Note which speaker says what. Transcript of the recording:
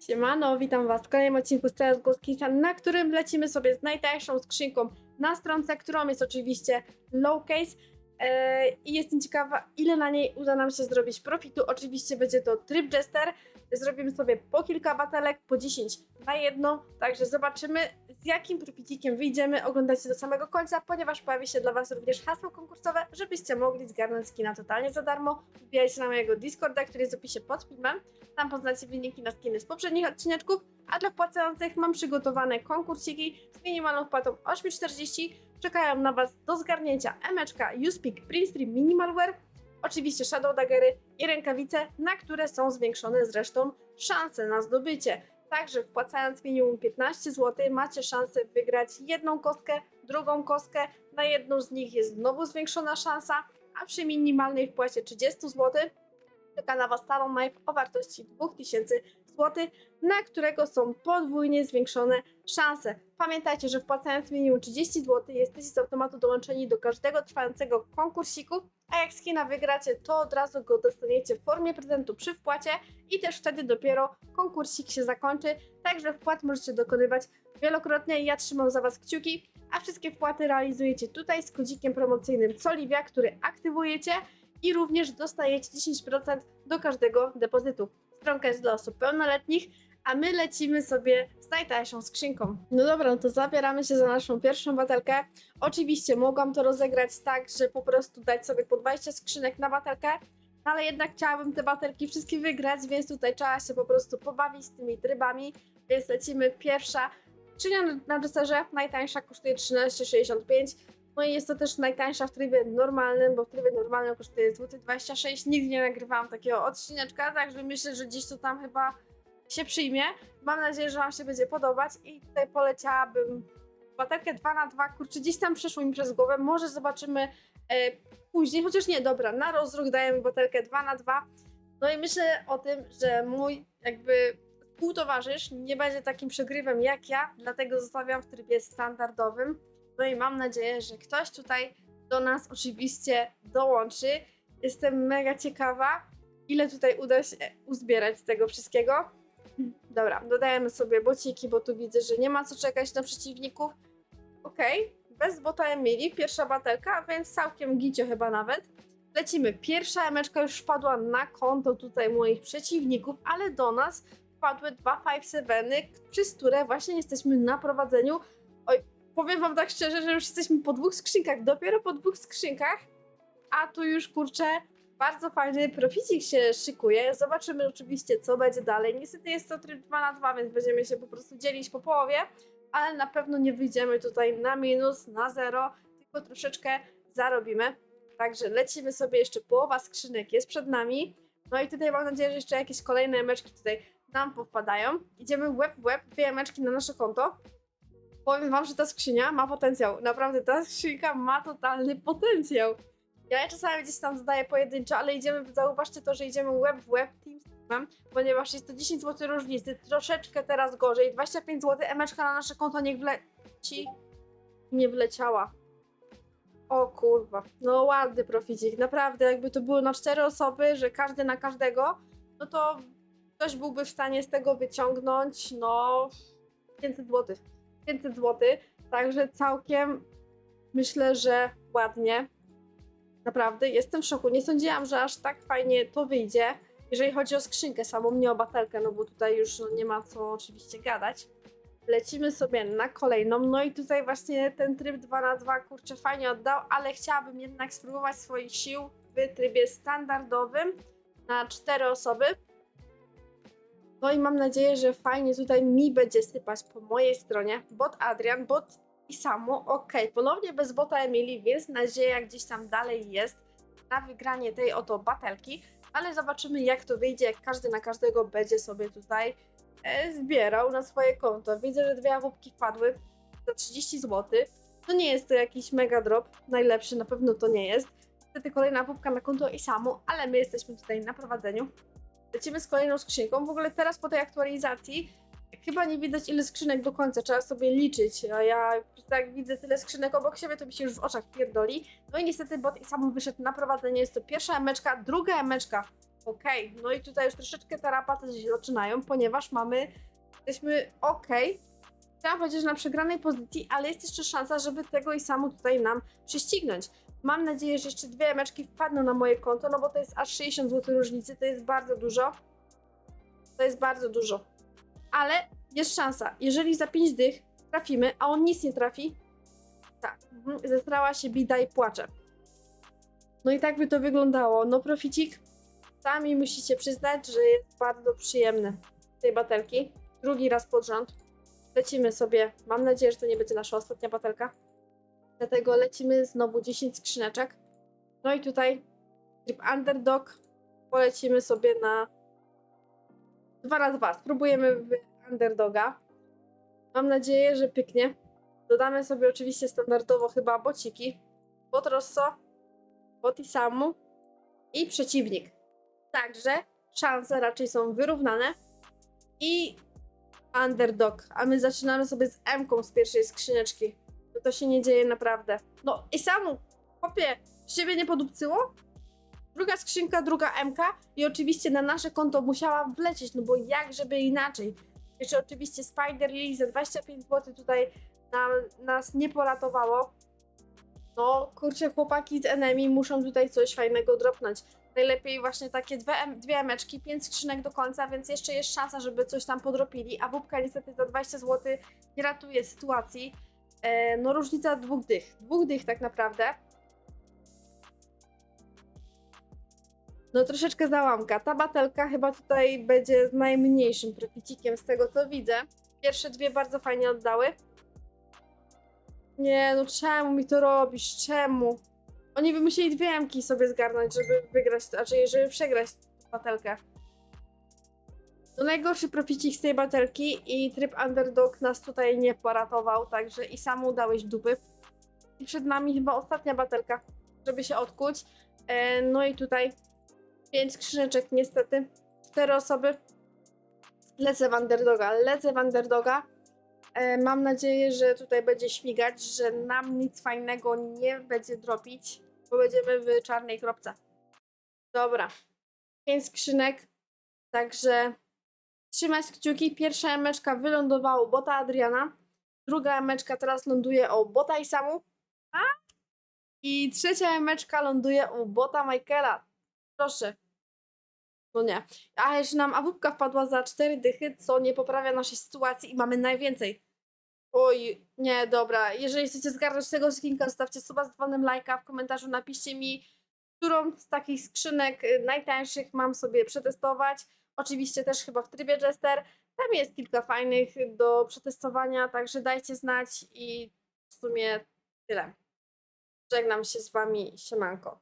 Speaker 1: Siemano, witam Was w kolejnym odcinku z Górskisa, na którym lecimy sobie z najtańszą skrzynką na stronce, którą jest oczywiście Lowcase. Eee, I jestem ciekawa, ile na niej uda nam się zrobić profitu. Oczywiście będzie to tryb Jester. Zrobimy sobie po kilka batelek, po 10 na jedną. Także zobaczymy, z jakim profitikiem wyjdziemy. Oglądajcie do samego końca, ponieważ pojawi się dla Was również hasło konkursowe, żebyście mogli zgarnąć skina totalnie za darmo. Wbijajcie na mojego Discorda, który jest w opisie pod filmem. Tam poznacie wyniki na skiny z poprzednich odcineczków, a dla wpłacających mam przygotowane konkursiki z minimalną wpłatą 8,40. Czekają na Was do zgarnięcia emeczka, Uspik, Printstream, Minimalware, oczywiście Shadow Daggery i rękawice, na które są zwiększone zresztą szanse na zdobycie. Także wpłacając minimum 15 zł macie szansę wygrać jedną kostkę, drugą kostkę, na jedną z nich jest znowu zwiększona szansa, a przy minimalnej wpłacie 30 zł czeka na Was Talon Knife o wartości 2000 zł, na którego są podwójnie zwiększone szanse. Pamiętajcie, że wpłacając minimum 30 zł jesteście z automatu dołączeni do każdego trwającego konkursiku, a jak skina wygracie, to od razu go dostaniecie w formie prezentu przy wpłacie i też wtedy dopiero konkursik się zakończy, także wpłat możecie dokonywać wielokrotnie. Ja trzymam za Was kciuki, a wszystkie wpłaty realizujecie tutaj z kodzikiem promocyjnym Soliwia, który aktywujecie i również dostajecie 10% do każdego depozytu. Stronka jest dla osób pełnoletnich, a my lecimy sobie z najtańszą skrzynką. No dobra, no to zabieramy się za naszą pierwszą batelkę. Oczywiście mogłam to rozegrać tak, że po prostu dać sobie po 20 skrzynek na batelkę, ale jednak chciałabym te batelki wszystkie wygrać, więc tutaj trzeba się po prostu pobawić z tymi trybami, więc lecimy pierwsza. Skrzynia na- deserze najtańsza kosztuje 13,65 no i jest to też najtańsza w trybie normalnym, bo w trybie normalnym kosztuje złoty 26. Nigdy nie nagrywałam takiego odcineczka, także myślę, że gdzieś to tam chyba się przyjmie. Mam nadzieję, że Wam się będzie podobać i tutaj poleciałabym baterkę 2 na 2 kurczę, gdzieś tam przeszło mi przez głowę, może zobaczymy e, później, chociaż nie, dobra, na rozruch dajemy baterkę 2 na 2 No i myślę o tym, że mój jakby współtowarzysz nie będzie takim przegrywem jak ja, dlatego zostawiam w trybie standardowym. No i mam nadzieję, że ktoś tutaj do nas oczywiście dołączy. Jestem mega ciekawa, ile tutaj uda się uzbierać z tego wszystkiego. Dobra, dodajemy sobie bociki, bo tu widzę, że nie ma co czekać na przeciwników. Okej, bez bota Emilii, pierwsza batelka, więc całkiem gicio chyba nawet. Lecimy. Pierwsza emeczka już wpadła na konto tutaj moich przeciwników, ale do nas wpadły dwa 5-7, przez które właśnie jesteśmy na prowadzeniu. Oj, powiem wam tak szczerze, że już jesteśmy po dwóch skrzynkach, dopiero po dwóch skrzynkach, a tu już kurczę, bardzo fajny proficik się szykuje. Zobaczymy oczywiście, co będzie dalej. Niestety jest to tryb 2 na 2, więc będziemy się po prostu dzielić po połowie, ale na pewno nie wyjdziemy tutaj na minus, na zero, tylko troszeczkę zarobimy. Także lecimy sobie jeszcze, połowa skrzynek jest przed nami. No i tutaj mam nadzieję, że jeszcze jakieś kolejne meczki tutaj nam powpadają. Idziemy web w web, dwie meczki na nasze konto. Powiem wam, że ta skrzynia ma potencjał. Naprawdę, ta skrzynka ma totalny potencjał. Ja czasami gdzieś tam zadaję pojedynczo, ale idziemy, zauważcie to, że idziemy web w web team Steamem, ponieważ jest to 10 zł różnicy, troszeczkę teraz gorzej, 25 zł, emeczka na nasze konto niech wleci. Nie wleciała. O kurwa, no ładny proficik, naprawdę, jakby to było na cztery osoby, że każdy na każdego, no to ktoś byłby w stanie z tego wyciągnąć, no 500 zł. 500 zł, także całkiem myślę, że ładnie. Naprawdę, jestem w szoku. Nie sądziłam, że aż tak fajnie to wyjdzie, jeżeli chodzi o skrzynkę samą, nie o batelkę, no bo tutaj już no, nie ma co oczywiście gadać. Lecimy sobie na kolejną, no i tutaj właśnie ten tryb 2 na 2 kurczę fajnie oddał, ale chciałabym jednak spróbować swoich sił w trybie standardowym na 4 osoby. No i mam nadzieję, że fajnie tutaj mi będzie sypać po mojej stronie. Bot Adrian, bot i samo, ok, ponownie bez bota Emilii, więc nadzieja gdzieś tam dalej jest na wygranie tej oto batelki, ale zobaczymy jak to wyjdzie, jak każdy na każdego będzie sobie tutaj e, zbierał na swoje konto. Widzę, że dwie awupki wpadły za 30 zł. To nie jest to jakiś mega drop, najlepszy na pewno to nie jest. Niestety kolejna awupka na konto i samo, ale my jesteśmy tutaj na prowadzeniu. Lecimy z kolejną skrzynką. W ogóle teraz po tej aktualizacji chyba nie widać ile skrzynek do końca, trzeba sobie liczyć, a ja jak widzę tyle skrzynek obok siebie, to mi się już w oczach pierdoli. No i niestety bot i samo wyszedł na prowadzenie, jest to pierwsza emeczka, druga emeczka Okej, no i tutaj już troszeczkę tarapaty się zaczynają, ponieważ mamy, jesteśmy okej. Chciałam powiedzieć, że na przegranej pozycji, ale jest jeszcze szansa, żeby tego i samo tutaj nam prześcignąć. Mam nadzieję, że jeszcze dwie meczki wpadną na moje konto, no bo to jest aż 60 zł różnicy, to jest bardzo dużo. To jest bardzo dużo. Ale jest szansa. Jeżeli za 5 dych trafimy, a on nic nie trafi, tak, mhm, zestrała się bida i płacze. No i tak by to wyglądało. No proficik, sami musicie przyznać, że jest bardzo przyjemny tej batelki. Drugi raz pod rząd. Lecimy sobie. Mam nadzieję, że to nie będzie nasza ostatnia batelka. Dlatego lecimy znowu 10 skrzyneczek. No i tutaj tryb underdog. Polecimy sobie na 2 na 2 Spróbujemy underdoga. Mam nadzieję, że pyknie. Dodamy sobie oczywiście standardowo chyba bociki. Bot Rosso, bot Isamu i przeciwnik. Także szanse raczej są wyrównane. I underdog. A my zaczynamy sobie z M-ką z pierwszej skrzyneczki. To, to się nie dzieje naprawdę. No Isamu, chłopie, ciebie nie podupcyło? Druga skrzynka, druga MK i oczywiście na nasze konto musiała wlecieć, no bo jak żeby inaczej. Jeszcze oczywiście Spider Lily za 25 zł tutaj nam, nas nie poratowało. No kurczę, chłopaki z Enemy muszą tutaj coś fajnego dropnąć. Najlepiej właśnie takie dwie, dwie emeczki, pięć skrzynek do końca, więc jeszcze jest szansa, żeby coś tam podropili, a Wupka niestety za 20 zł nie ratuje sytuacji. E, no różnica dwóch dych, dwóch dych tak naprawdę. No troszeczkę załamka. Ta batelka chyba tutaj będzie z najmniejszym proficikiem z tego co widzę. Pierwsze dwie bardzo fajnie oddały. Nie, no czemu mi to robisz? Czemu? Oni by musieli dwie emki sobie zgarnąć, żeby wygrać, znaczy żeby przegrać batelkę. No najgorszy proficik z tej batelki i tryb underdog nas tutaj nie poratował, także i sam udałeś dupy. I przed nami chyba ostatnia batelka, żeby się odkuć. E, no i tutaj pięć skrzyneczek niestety. Cztery osoby. Lecę w underdoga, lecę w underdoga. E, mam nadzieję, że tutaj będzie śmigać, że nam nic fajnego nie będzie dropić, bo będziemy w czarnej kropce. Dobra. Pięć skrzynek, także trzymać kciuki. Pierwsza emeczka wylądowała u bota Adriana. Druga emeczka teraz ląduje u bota Isamu. A? I trzecia emeczka ląduje u bota Michaela. Proszę. No nie. A jeszcze nam awupka wpadła za cztery dychy, co nie poprawia naszej sytuacji i mamy najwięcej. Oj, nie, dobra. Jeżeli chcecie zgarnąć tego skinka, zostawcie suba z dzwonem lajka w komentarzu, napiszcie mi, którą z takich skrzynek y, najtańszych mam sobie przetestować. Oczywiście też chyba w trybie Jester. Tam jest kilka fajnych do przetestowania, także dajcie znać i w sumie tyle. Żegnam się z wami, siemanko.